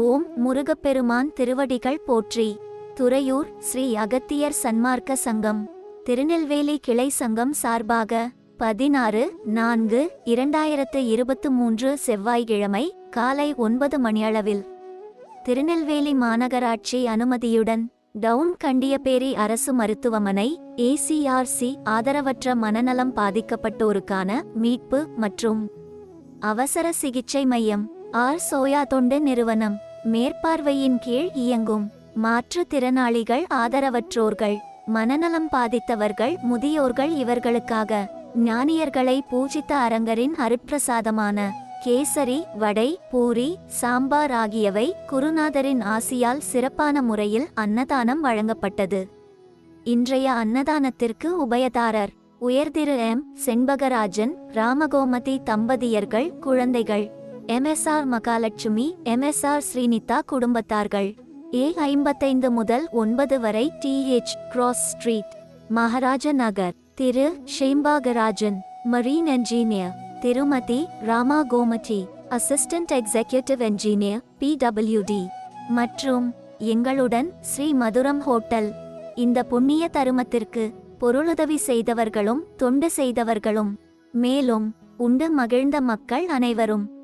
ஓம் முருகப்பெருமான் திருவடிகள் போற்றி. துறையூர் ஸ்ரீ அகத்தியர் சன்மார்க்க சங்கம். திருநெல்வேலி கிளை சங்கம் சார்பாக பதினாறு நான்கு இரண்டாயிரத்து இருபத்து மூன்று செவ்வாய்க்கிழமை காலை ஒன்பது மணியளவில். திருநெல்வேலி மாநகராட்சி அனுமதியுடன் டவுன் கண்டியபேரி அரசு மருத்துவமனை ஏசிஆர்சி ஆதரவற்ற மனநலம் பாதிக்கப்பட்டோருக்கான மீட்பு மற்றும் அவசர சிகிச்சை மையம் ஆர் சோயா தொண்டு நிறுவனம். மேற்பார்வையின் கீழ் இயங்கும். மாற்றுத்திறனாளிகள் ஆதரவற்றோர்கள். மனநலம் பாதித்தவர்கள் முதியோர்கள் இவர்களுக்காக. ஞானியர்களை பூஜித்த அரங்கரின் அரிப்பிரசாதமான கேசரி வடை பூரி சாம்பார் ஆகியவை குருநாதரின் ஆசியால் சிறப்பான முறையில் அன்னதானம் வழங்கப்பட்டது. இன்றைய அன்னதானத்திற்கு உபயதாரர். உயர்திரு எம். செண்பகராஜன் ராமகோமதி தம்பதியர்கள் குழந்தைகள். எம்எஸ்ஆர் மகாலட்சுமி எம்எஸ்ஆர் ஸ்ரீனிதா குடும்பத்தார்கள். ஏ ஐம்பத்தைந்து முதல் ஒன்பது வரை TH cross street Maharaja Nagar திரு ஷேம்பாகராஜன் மரீன் என்ஜினியர் திருமதி Rama Gomathi assistant executive engineer PWD மற்றும் எங்களுடன் ஸ்ரீ மதுரம் ஹோட்டல். இந்த புண்ணிய தருமத்திற்கு பொருளுதவி செய்தவர்களும் தொண்டு செய்தவர்களும். மேலும் உண்டு மகிழ்ந்த மக்கள் அனைவரும்.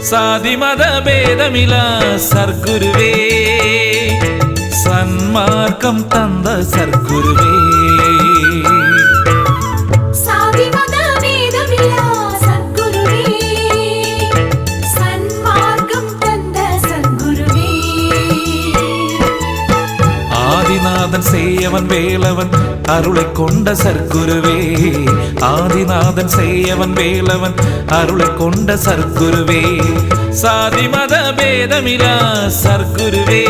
சாதி மத பேதமிலா சர்க்குருவே. சன்மார்க்கம் தந்த சர்க்குருவே. செய்யவன் வேலவன் அருளை கொண்ட சர்க்குருவே. ஆதிநாதன் செய்யவன் வேலவன் அருளை கொண்ட சர்க்குருவே. சாதி மத பேதமிரா சர்க்குருவே.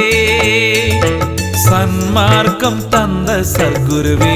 சன்மார்க்கம் தந்த சர்க்குருவே.